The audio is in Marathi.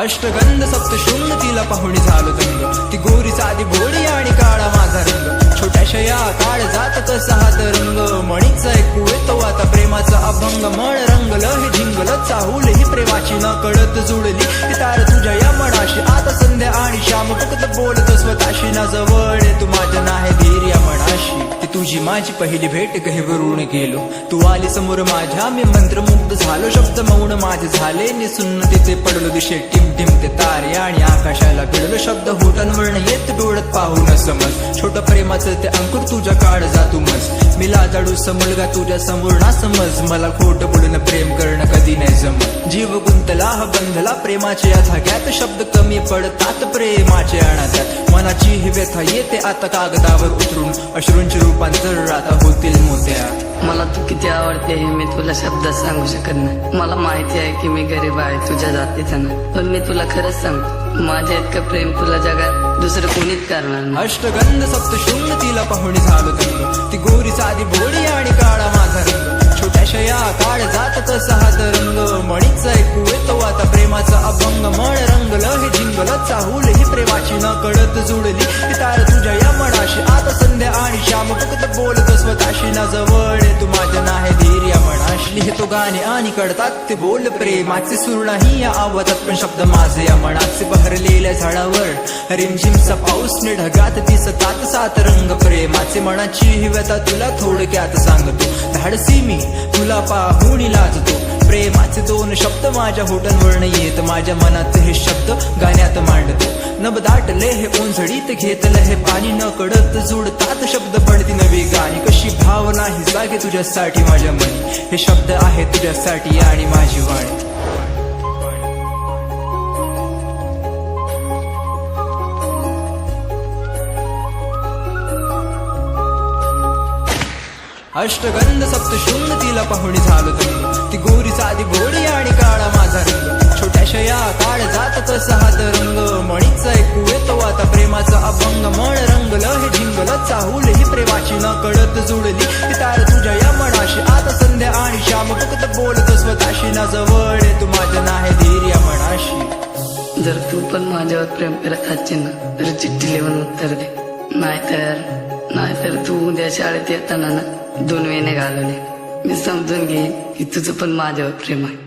अष्टगंध सप्तशृंग तिला पाहुणी झालो दंग ती गोरी साधी बोडी आणि काळा माझा रंग. छोट्याशा या काळ जात कसा हात रंग मणीचा ऐकू येतो आता प्रेमाचा अभंग. मळ रंगल हे झिंगल चाहूल ही प्रेमाची न कळत जुळली. ती तार तुझ्या या मनाशी आता संध्या आणि श्याम फक्त बोलत स्वतःशी. ना जवळ तू माझ्या नाही तुझी माझी पहिली भेट गहिवरून गेलो. तू आली समोर माझ्या मी मंत्रमुग्ध झालो. शब्द मौन माझे झाले निसुन्न तिथे पडलो. दिशे टिम टिम ते तारे आणि आकाशाला भिडलो. शब्द होटांवरण येत डोळत पाहून समज. छोट प्रेमाचं ते अंकुर तुझ्या काळ जातो मज. मी लाजाडू मुलगा तुझ्या समोर ना समज. मला खोट बोलून प्रेम करणं कधी नाही जम जीव गुंतला हा बंधला प्रेमाच्या या धाग्यात शब्द कमी पडतात प्रेमाचे अनाथ्यात व्यथा येते आता कागदावर उतरून. अश्रूंचे रूपांतर आता होतील मोत्या. मला तू किती आवडते हे मी तुला शब्दात सांगू शकत नाही. मला माहिती आहे की मी गरीब आहे तुझ्या जातीचा नाही. पण मी तुला खरंच सांगतो माझ्या इतकं प्रेम तुला जगात दुसरं कोणीच करणार नाही. अष्टगंध सप्तशृंग तिला पाहुणी झालो दंग ती गोरी साधी भोळी आणि काळा माझा रंग. छोट्याशा या काळ जात कसा हात रंग मणीचा ऐकू येतो आता प्रेमाचा अभंग. मळ रंगल हे झिंगल चाहूल ही प्रेमाची न कळत जुळली. तार तुझ्या या मनाशी. आता संध्या आणि श्याम फक्त बोलत स्वतःशी. ना जवळ तू माझ्या नाही धीर या मनाशी. लिहितो गाणे आणि कळतात ते बोल प्रेमाचे सूर नाही या आवाजात पण शब्द माझे या मनाचे. बहरलेल्या झाडावर रिमझिमचा पाऊस ने ढगात दिसतात सात रंग. प्रेमाचे मनाची ही व्यथा तुला थोडक्यात सांगतो. धाडसी मी तुला पाहून लाजतो. प्रेमाचे दोन शब्द माझ्या होटांवरन येत. माझ्या मनात हे शब्द गाण्यात नभ दाटले हे ओंझडीत घेतलं हे पाणी न कडत जुडतात शब्द पडती नवी गाणी. कशी भावना ही जागे तुझ्यासाठी माझ्या मनी. हे शब्द आहे तुझ्यासाठी आणि माझी वाणी. अष्टगंध सप्तशृंग तिला पाहुणी झालो दंग ती गोरी साधी भोळी आणि काळा माझा रंग. छोट्याशा या काळ जात कसा हात रंग. मणीचा प्रेमाचा अभंग मळ रंगल हे झिंगल चाहूल ही प्रेमाची न कळत जुळली तार तुझ्या या मनाशी आता संध्या आणि श्याम फक्त बोलत स्वतःशी. ना जवळ तू माझ्या नाही धीर या मनाशी. जर तू पण माझ्यावर प्रेम करत असशील ना तर चिठ्ठी लिहून उत्तर दे. नाहीतर नाहीतर तू उद्या शाळेत येताना ना दोन वेने घालवले. मी समजून घेईन की तुझं पण माझ्यावर प्रेम आहे.